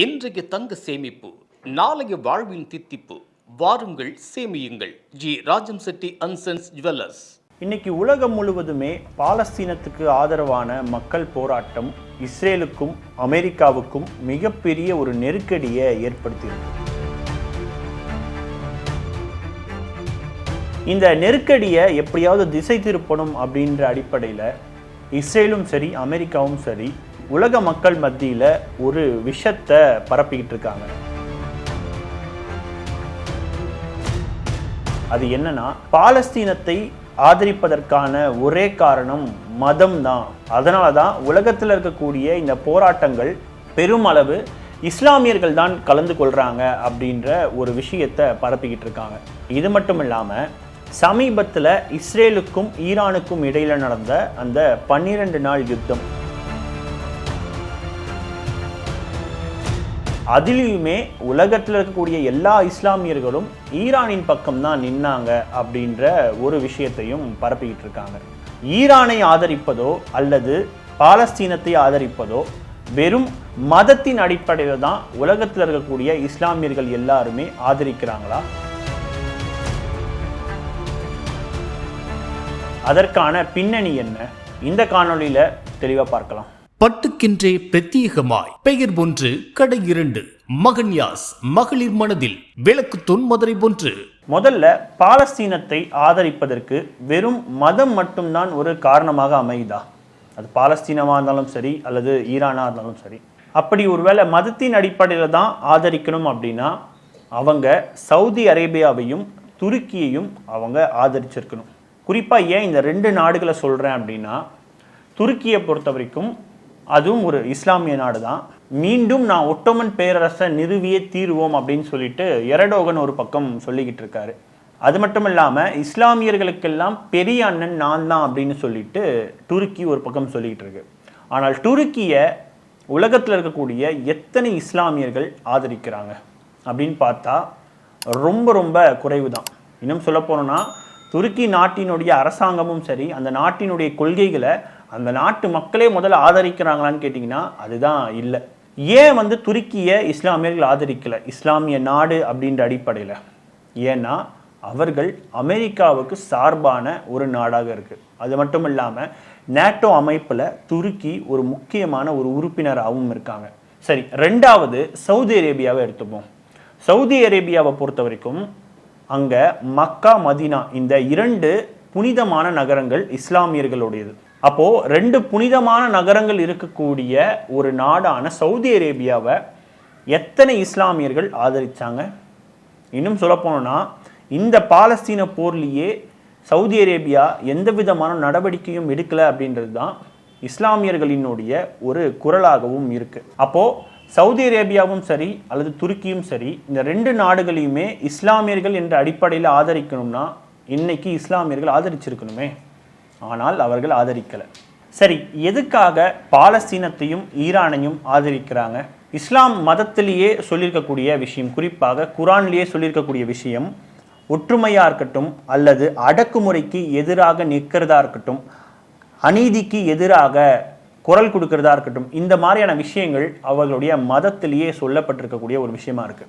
இன்றைய தங்க சேமிப்பு நாளைய வாழ்வின் தித்திப்பு. வாருங்கள் சேமியுங்கள். G. Rajam Chetty and sons jewellers இன்னைக்கு உலகம் முழுவதுமே பாலஸ்தீனத்துக்கு ஆதரவான மக்கள் போராட்டம் இஸ்ரேலுக்கும் அமெரிக்காவுக்கும் மிகப்பெரிய ஒரு நெருக்கடியை ஏற்படுத்தியிருக்கு. இந்த நெருக்கடியை எப்படியாவது திசை திருப்பணும் அப்படின்ற அடிப்படையில் இஸ்ரேலும் சரி அமெரிக்காவும் சரி உலக மக்கள் மத்தியில் ஒரு விஷத்தை பரப்பிக்கிட்டு இருக்காங்க. அது என்னன்னா பாலஸ்தீனத்தை ஆதரிப்பதற்கான ஒரே காரணம் மதம் தான். அதனால தான் உலகத்தில் இருக்கக்கூடிய இந்த போராட்டங்கள் பெருமளவு இஸ்லாமியர்கள் தான் கலந்து கொள்கிறாங்க அப்படின்ற ஒரு விஷயத்தை பரப்பிக்கிட்டு இருக்காங்க. இது மட்டும் இல்லாமல் சமீபத்தில் இஸ்ரேலுக்கும் ஈரானுக்கும் இடையில் நடந்த அந்த பன்னிரண்டு நாள் யுத்தம். அதிலையுமே உலகத்தில் இருக்கக்கூடிய எல்லா இஸ்லாமியர்களும் ஈரானின் பக்கம் தான் நின்னாங்க அப்படின்ற ஒரு விஷயத்தையும் பரப்பிக்கிட்டு இருக்காங்க. ஈரானை ஆதரிப்பதோ அல்லது பாலஸ்தீனத்தை ஆதரிப்பதோ வெறும் மதத்தின் அடிப்படையில் தான் உலகத்தில் இருக்கக்கூடிய இஸ்லாமியர்கள் எல்லாருமே ஆதரிக்கிறாங்களா? அதற்கான பின்னணி என்ன? இந்த காணொளியில தெளிவாக பார்க்கலாம். பட்டுக்கின்றே பிரத்யேகமாய். பெயர் ஒன்று கடை இரண்டு. மகன் யாஸ் மகளிர் மனதில். விளக்கு தொன்மதுரை ஒன்று முதல்ல பாலஸ்தீனத்தை ஆதரிப்பதற்கு வெறும் மதம் மட்டும்தான் ஒரு காரணமாக அமையுதா? அது பாலஸ்தீனமாக இருந்தாலும் சரி அல்லது ஈரானாக இருந்தாலும் சரி. அப்படி ஒருவேளை மதத்தின் அடிப்படையில் தான் ஆதரிக்கணும் அப்படின்னா அவங்க சவுதி அரேபியாவையும் துருக்கியையும் அவங்க ஆதரிச்சிருக்கணும். குறிப்பாக ஏன் இந்த ரெண்டு நாடுகளை சொல்கிறேன் அப்படின்னா துருக்கியை பொறுத்த வரைக்கும் அதுவும் ஒரு இஸ்லாமிய நாடு தான் மீண்டும் நான் ஒட்டோமன் பேரரசை நிறுவியே தீருவோம் அப்படின்னு சொல்லிட்டு எரடோகன் ஒரு பக்கம் சொல்லிக்கிட்டு இருக்காரு. அது மட்டும் இல்லாமல் இஸ்லாமியர்களுக்கெல்லாம் பெரிய அண்ணன் நான் தான் அப்படின்னு சொல்லிட்டு துருக்கி ஒரு பக்கம் சொல்லிக்கிட்டு இருக்கு. ஆனால் துருக்கியை உலகத்தில் இருக்கக்கூடிய எத்தனை இஸ்லாமியர்கள் ஆதரிக்கிறாங்க அப்படின்னு பார்த்தா ரொம்ப ரொம்ப குறைவு தான் இன்னும் சொல்ல போனோம்னா துருக்கி நாட்டினுடைய அரசாங்கமும் சரி அந்த நாட்டினுடைய கொள்கைகளை அந்த நாட்டு மக்களே முதல்ல ஆதரிக்கிறாங்களான்னு கேட்டிங்கன்னா அதுதான் இல்லை. ஏன் வந்து துருக்கியை இஸ்லாமியர்கள் ஆதரிக்கலை? இஸ்லாமிய நாடு அப்படின்ற அடிப்படையில். ஏன்னா அவர்கள் அமெரிக்காவுக்கு சார்பான ஒரு நாடாக இருக்குது அது மட்டும் இல்லாமல் நேட்டோ அமைப்பில் துருக்கி ஒரு முக்கியமான ஒரு உறுப்பினராகவும் இருக்காங்க. சரி ரெண்டாவது சவுதி அரேபியாவை எடுத்துப்போம். சவுதி அரேபியாவை பொறுத்த வரைக்கும் அங்கே மக்கா மதீனா இந்த இரண்டு புனிதமான நகரங்கள் இஸ்லாமியர்களுடையது. அப்போது ரெண்டு புனிதமான நகரங்கள் இருக்கக்கூடிய ஒரு நாடான சவுதி அரேபியாவை எத்தனை இஸ்லாமியர்கள் ஆதரித்தாங்க இன்னும் சொல்ல போனோம்னா இந்த பாலஸ்தீன போர்லேயே சவுதி அரேபியா எந்த விதமான நடவடிக்கையும் எடுக்கலை அப்படின்றது தான் இஸ்லாமியர்களினுடைய ஒரு குரலாகவும் இருக்குது அப்போது சவுதி அரேபியாவும் சரி அல்லது துருக்கியும் சரி இந்த ரெண்டு நாடுகளையுமே இஸ்லாமியர்கள் என்ற அடிப்படையில் ஆதரிக்கணும்னா இன்னைக்கு இஸ்லாமியர்கள் ஆதரிச்சிருக்கணுமே? ஆனால் அவர்கள் ஆதரிக்கலை. சரி எதுக்காக பாலஸ்தீனத்தையும் ஈரானையும் ஆதரிக்கிறாங்க? இஸ்லாம் மதத்திலேயே சொல்லியிருக்கக்கூடிய விஷயம் குறிப்பாக குரான்லேயே சொல்லியிருக்கக்கூடிய விஷயம் ஒற்றுமையாக இருக்கட்டும் அல்லது அடக்குமுறைக்கு எதிராக நிற்கிறதா இருக்கட்டும் அநீதிக்கு எதிராக குரல் கொடுக்கறதா இருக்கட்டும் இந்த மாதிரியான விஷயங்கள் அவர்களுடைய மதத்திலேயே சொல்லப்பட்டிருக்கக்கூடிய ஒரு விஷயமா இருக்கு.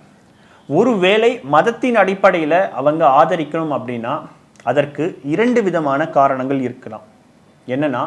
ஒருவேளை மதத்தின் அடிப்படையில் அவங்க ஆதரிக்கணும் அப்படின்னா அதற்கு இரண்டு விதமான காரணங்கள் இருக்கலாம். என்னன்னா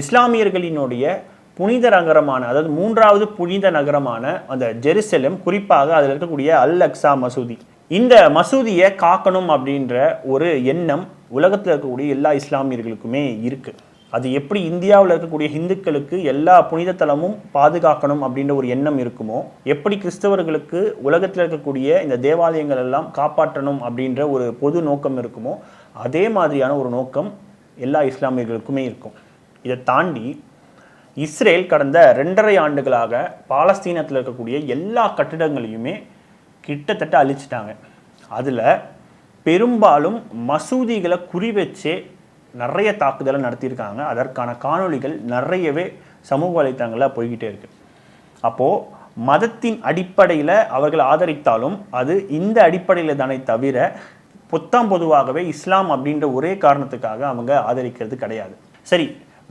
இஸ்லாமியர்களினுடைய புனித நகரமான அதாவது மூன்றாவது புனித நகரமான அந்த ஜெருசலம் குறிப்பாக அதில் இருக்கக்கூடிய அல் அக்ஸா மசூதி. இந்த மசூதியை காக்கணும் அப்படின்ற ஒரு எண்ணம் உலகத்தில் இருக்கக்கூடிய எல்லா இஸ்லாமியர்களுக்குமே இருக்கு. அது எப்படி இந்தியாவில் இருக்கக்கூடிய ஹிந்துக்களுக்கு எல்லா புனித தலமும் பாதுகாக்கணும் அப்படின்ற ஒரு எண்ணம் இருக்குமோ எப்படி கிறிஸ்தவர்களுக்கு உலகத்தில் இருக்கக்கூடிய இந்த தேவாலயங்கள் எல்லாம் காப்பாற்றணும் அப்படின்ற ஒரு பொது நோக்கம் இருக்குமோ அதே மாதிரியான ஒரு நோக்கம் எல்லா இஸ்லாமியர்களுக்குமே இருக்கும். இதை தாண்டி இஸ்ரேல் கடந்த ரெண்டரை ஆண்டுகளாக பாலஸ்தீனத்தில் இருக்கக்கூடிய எல்லா கட்டிடங்களையுமே கிட்டத்தட்ட அழிச்சிட்டாங்க. அதில் பெரும்பாலும் மசூதிகளை குறி வச்சே நிறைய தாக்குதலை நடத்தியிருக்காங்க. அதற்கான காணொளிகள் நிறையவே சமூக வலைத்தளங்களில் போய்கிட்டே இருக்கு. அப்போது மதத்தின் அடிப்படையில் அவர்கள் ஆதரித்தாலும் அது இந்த அடிப்படையில் தானே தவிர பொத்தாம் பொதுவாகவே இஸ்லாம் அப்படின்ற ஒரே காரணத்துக்காக அவங்க ஆதரிக்கிறது கிடையாது. சரி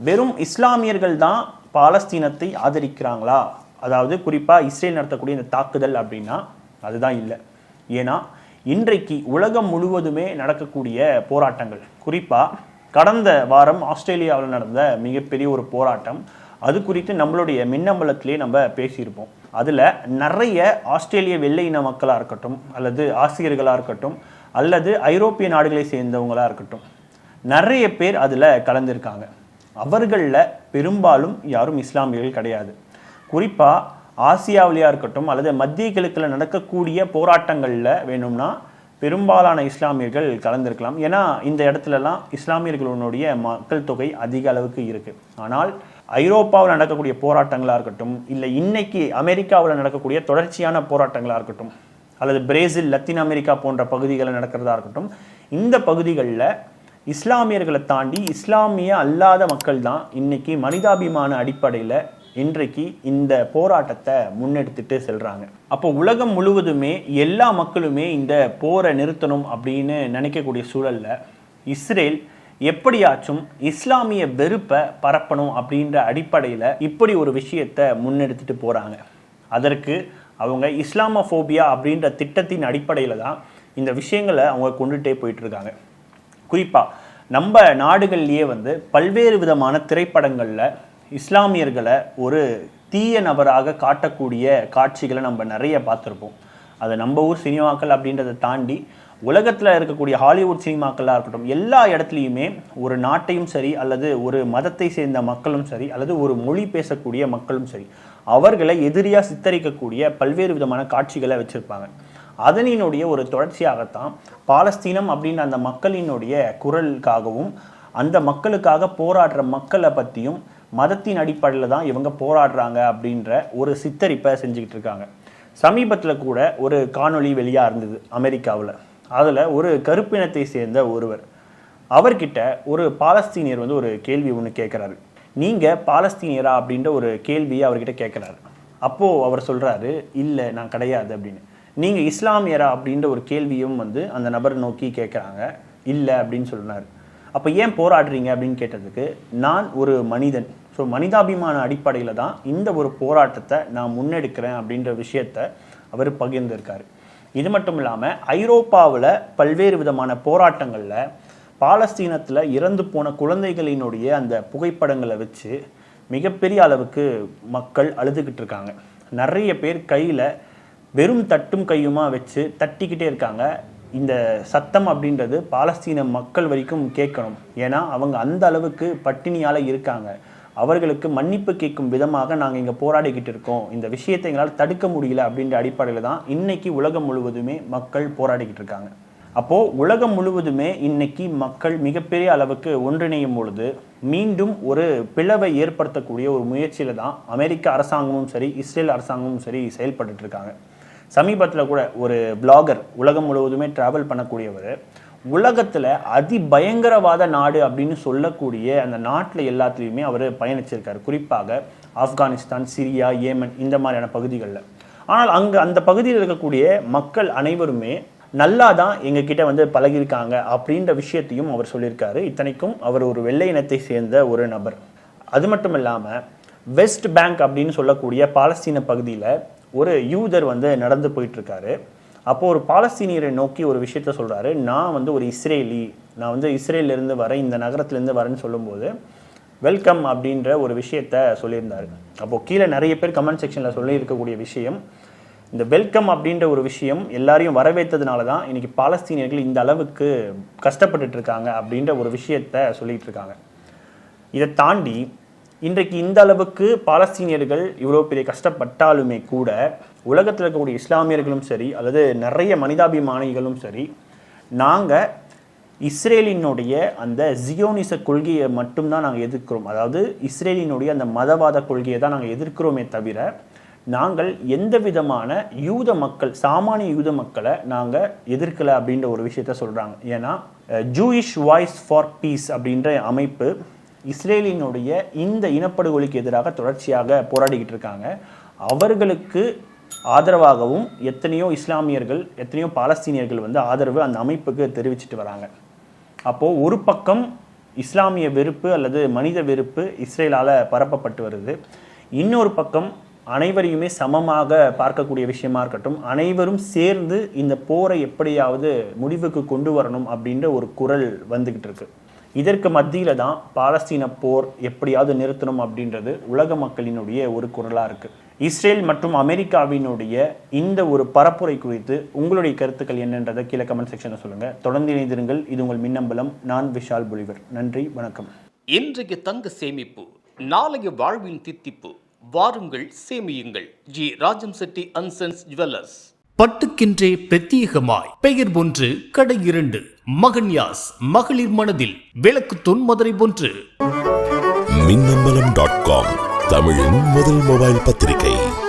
வெறும் இஸ்லாமியர்கள் தான் பாலஸ்தீனத்தை ஆதரிக்கிறாங்களா? அதாவது குறிப்பாக இஸ்ரேல் நடத்தக்கூடிய இந்த தாக்குதல் அப்படின்னா அதுதான் இல்லை. ஏன்னா இன்றைக்கு உலகம் முழுவதுமே நடக்கக்கூடிய போராட்டங்கள் குறிப்பாக கடந்த வாரம் ஆஸ்திரேலியாவில் நடந்த மிகப்பெரிய ஒரு போராட்டம். அது குறித்து நம்மளுடைய மின்னம்பலத்திலே நம்ம பேசியிருப்போம். அதில் நிறைய ஆஸ்திரேலிய வெள்ளை இன மக்களாக இருக்கட்டும் அல்லது ஆசிரியர்களாக இருக்கட்டும் அல்லது ஐரோப்பிய நாடுகளை சேர்ந்தவங்களாக இருக்கட்டும். நிறைய பேர் அதில் கலந்துருக்காங்க. அவர்களில் பெரும்பாலும் யாரும் இஸ்லாமியர்கள் கிடையாது. குறிப்பாக ஆசியாவிலையாக இருக்கட்டும் அல்லது மத்திய கிழக்கில் நடக்கக்கூடிய போராட்டங்களில் வேணும்னா பெரும்பாலான இஸ்லாமியர்கள் கலந்திருக்கலாம். ஏன்னா இந்த இடத்துலலாம் இஸ்லாமியர்களுடைய மக்கள் தொகை அதிக அளவுக்கு இருக்குது ஆனால் ஐரோப்பாவில் நடக்கக்கூடிய போராட்டங்களாக இருக்கட்டும் இல்லை இன்னைக்கு அமெரிக்காவில் நடக்கக்கூடிய தொடர்ச்சியான போராட்டங்களாக இருக்கட்டும் அல்லது பிரேசில் லத்தீன் அமெரிக்கா போன்ற பகுதிகளில் நடக்கிறதா இருக்கட்டும் இந்த பகுதிகளில் இஸ்லாமியர்களை தாண்டி இஸ்லாமிய அல்லாத மக்கள் தான் இன்னைக்கு மனிதாபிமான அடிப்படையில் இன்றைக்கு இந்த போராட்டத்தை முன்னெடுத்துட்டு செல்றாங்க. அப்போ உலகம் முழுவதுமே எல்லா மக்களுமே இந்த போரை நிறுத்தணும் அப்படின்னு நினைக்கக்கூடிய சூழல்ல இஸ்ரேல் எப்படியாச்சும் இஸ்லாமிய வெறுப்பை பரப்பணும் அப்படின்ற அடிப்படையில் இப்படி ஒரு விஷயத்தை முன்னெடுத்துட்டு போறாங்க. அதற்கு அவங்க இஸ்லாமோஃபோபியா அப்படின்ற திட்டத்தின் அடிப்படையில் தான் இந்த விஷயங்களை அவங்க கொண்டுகிட்டே போயிட்டு இருக்காங்க குறிப்பாக நம்ம நாடுகள்லேயே வந்து பல்வேறு விதமான திரைப்படங்களில் இஸ்லாமியர்களை ஒரு தீய நபராக காட்டக்கூடிய காட்சிகளை நம்ம நிறைய பார்த்துருப்போம். அது நம்ம ஊர் சினிமாக்கள் அப்படின்றத தாண்டி உலகத்தில் இருக்கக்கூடிய ஹாலிவுட் சினிமாக்களாக இருக்கட்டும் எல்லா இடத்துலையுமே ஒரு நாட்டையும் சரி அல்லது ஒரு மதத்தை சேர்ந்த மக்களும் சரி அல்லது ஒரு மொழி பேசக்கூடிய மக்களும் சரி அவர்களை எதிரியாக சித்தரிக்கக்கூடிய பல்வேறு விதமான காட்சிகளை வச்சுருப்பாங்க. அதனினுடைய ஒரு தொடர்ச்சியாகத்தான் பாலஸ்தீனம் அப்படின்ற அந்த மக்களினுடைய குரலுக்காகவும் அந்த மக்களுக்காக போராடுற மக்களை பற்றியும் மதத்தின் அடிப்படையில் தான் இவங்க போராடுறாங்க அப்படின்ற ஒரு சித்தரிப்பை செஞ்சுக்கிட்டு இருக்காங்க. சமீபத்தில் கூட ஒரு காணொளி வெளியாக இருந்தது அமெரிக்காவில். அதில் ஒரு கருப்பினத்தை சேர்ந்த ஒருவர். அவர்கிட்ட ஒரு பாலஸ்தீனியர் வந்து ஒரு கேள்வி ஒன்று கேட்குறாரு நீங்கள் பாலஸ்தீனியரா அப்படின்ற ஒரு கேள்வியை அவர்கிட்ட கேட்குறாரு அப்போது அவர் சொல்கிறாரு இல்லை நான் கிடையாது அப்படின்னு. நீங்கள் இஸ்லாமியரா அப்படின்ற ஒரு கேள்வியும் வந்து அந்த நபர் நோக்கி கேட்குறாங்க இல்லை அப்படின்னு சொன்னார் அப்போ ஏன் போராடுறீங்க அப்படின்னு கேட்டதுக்கு நான் ஒரு மனிதன். ஸோ மனிதாபிமான அடிப்படையில் தான் இந்த ஒரு போராட்டத்தை நான் முன்னெடுக்கிறேன் அப்படின்ற விஷயத்த அவர் பகிர்ந்திருக்காரு. இது மட்டும் இல்லாமல் ஐரோப்பாவில் பல்வேறு விதமான போராட்டங்களில் பாலஸ்தீனத்தில் இறந்து போன குழந்தைகளினுடைய அந்த புகைப்படங்களை வச்சு மிகப்பெரிய அளவுக்கு மக்கள் அழுதுகிட்டு இருக்காங்க. நிறைய பேர் கையில் வெறும் தட்டும் கையுமா வச்சு தட்டிக்கிட்டே இருக்காங்க. இந்த சத்தம் அப்படின்றது பாலஸ்தீன மக்கள் வரைக்கும் கேட்கணும். ஏன்னா அவங்க அந்த அளவுக்கு பட்டினியால் இருக்காங்க. அவர்களுக்கு மன்னிப்பு கேட்கும் விதமாக நாங்கள் இங்கே போராடிக்கிட்டு இருக்கோம். இந்த விஷயத்தை எங்களால் தடுக்க முடியல அப்படின்ற அடிப்படையில் தான் இன்னைக்கு உலகம் முழுவதுமே மக்கள் போராடிக்கிட்டு இருக்காங்க. அப்போது உலகம் முழுவதுமே இன்னைக்கு மக்கள் மிகப்பெரிய அளவுக்கு ஒன்றிணையும் பொழுது மீண்டும் ஒரு பிளவை ஏற்படுத்தக்கூடிய ஒரு முயற்சியில் தான் அமெரிக்க அரசாங்கமும் சரி இஸ்ரேல் அரசாங்கமும் சரி செயல்பட்டுட்டு இருக்காங்க. சமீபத்தில் கூட ஒரு பிளாகர் உலகம் முழுவதுமே டிராவல் பண்ணக்கூடியவர் உலகத்தில் அதி பயங்கரவாத நாடு அப்படின்னு சொல்லக்கூடிய அந்த நாட்டில் எல்லாத்துலேயுமே அவர் பயணிச்சிருக்காரு. குறிப்பாக ஆப்கானிஸ்தான் சிரியா ஏமன் இந்த மாதிரியான பகுதிகளில். ஆனால் அங்கே அந்த பகுதியில் இருக்கக்கூடிய மக்கள் அனைவருமே நல்லா தான் எங்ககிட்ட வந்து பழகியிருக்காங்க அப்படின்ற விஷயத்தையும் அவர் சொல்லியிருக்காரு. இத்தனைக்கும் அவர் ஒரு வெள்ளை இனத்தை சேர்ந்த ஒரு நபர். அது மட்டும் இல்லாமல் வெஸ்ட் பேங்க் அப்படின்னு சொல்லக்கூடிய பாலஸ்தீன பகுதியில் ஒரு யூதர் வந்து நடந்து போயிட்டுருக்காரு. அப்போது ஒரு பாலஸ்தீனியரை நோக்கி ஒரு விஷயத்த சொல்கிறாரு நான் வந்து ஒரு இஸ்ரேலி நான் வந்து இஸ்ரேலேருந்து வரேன் இந்த நகரத்திலேருந்து வரேன்னு சொல்லும்போது வெல்கம் அப்படின்ற ஒரு விஷயத்த சொல்லியிருந்தார். அப்போது கீழே நிறைய பேர் கமெண்ட் செக்ஷனில் சொல்லியிருக்கக்கூடிய விஷயம் இந்த வெல்கம் அப்படின்ற ஒரு விஷயம் எல்லாரையும் வரவேற்றதுனால தான் இன்றைக்கி பாலஸ்தீனியர்கள் இந்த அளவுக்கு கஷ்டப்பட்டுட்டு இருக்காங்க அப்படின்ற ஒரு விஷயத்த சொல்லிகிட்டு இருக்காங்க. இதை தாண்டி இன்றைக்கு இந்த அளவுக்கு பாலஸ்தீனியர்கள் இவ்வளோ பெரிய கஷ்டப்பட்டாலுமே கூட உலகத்தில் இருக்கக்கூடிய இஸ்லாமியர்களும் சரி அல்லது நிறைய மனிதாபிமானிகளும் சரி நாங்கள் இஸ்ரேலினுடைய அந்த ஜியோனிச கொள்கையை மட்டும்தான் நாங்கள் எதிர்க்கிறோம். அதாவது இஸ்ரேலினுடைய அந்த மதவாத கொள்கையை தான் நாங்கள் எதிர்க்கிறோமே தவிர நாங்கள் எந்த விதமான யூத மக்கள் சாமானிய யூத மக்களை நாங்கள் எதிர்க்கலை அப்படின்ற ஒரு விஷயத்த சொல்கிறாங்க ஏன்னா ஜூயிஷ் வாய்ஸ் ஃபார் பீஸ் அப்படின்ற அமைப்பு இஸ்ரேலினுடைய இந்த இனப்படுகொலைக்கு எதிராக தொடர்ச்சியாக போராடிக்கிட்டு இருக்காங்க. அவர்களுக்கு ஆதரவாகவும் எத்தனையோ இஸ்லாமியர்கள் எத்தனையோ பாலஸ்தீனியர்கள் வந்து ஆதரவு அந்த அமைப்புக்கு தெரிவிச்சிட்டு வராங்க. அப்போது ஒரு பக்கம் இஸ்லாமிய வெறுப்பு அல்லது மனித வெறுப்பு இஸ்ரேலால் பரப்பப்பட்டு வருது. இன்னொரு பக்கம் அனைவரையுமே சமமாக பார்க்கக்கூடிய விஷயமா இருக்கட்டும் அனைவரும் சேர்ந்து இந்த போரை எப்படியாவது முடிவுக்கு கொண்டு வரணும் அப்படின்ற ஒரு குரல் வந்துகிட்டு இருக்கு. இதற்கு மத்தியில தான் பாலஸ்தீன போர் எப்படியாவது நிறுத்தணும் அப்படின்றது உலக மக்களினுடைய ஒரு குரலா இருக்கு. இஸ்ரேல் மற்றும் அமெரிக்காவினுடைய இந்த ஒரு பரப்புரை குறித்து உங்களுடைய கருத்துக்கள் என்னன்றதை கீழே கமெண்ட் செக்ஷனில் சொல்லுங்க. தொடர்ந்து இணைந்திருங்கள். இது உங்கள் மின்னம்பலம். நான் விஷால் புலிவர். நன்றி. வணக்கம். இன்றைக்கு தங்க சேமிப்பு நாளைய வாழ்வின் தித்திப்பு வாருங்கள் சேமியுங்கள். G. Rajam Chetty and sons jewellers. பட்டுக்கென்றே பிரத்யேகமாய். பெயர் ஒன்று கடை இரண்டு. மகன்யாஸ் மகளிர் மனதில். விளக்கு தொன்மதுரை ஒன்று மின்னம்பலம் டாட் காம் தமிழின் முதல் மொபைல் பத்திரிகை.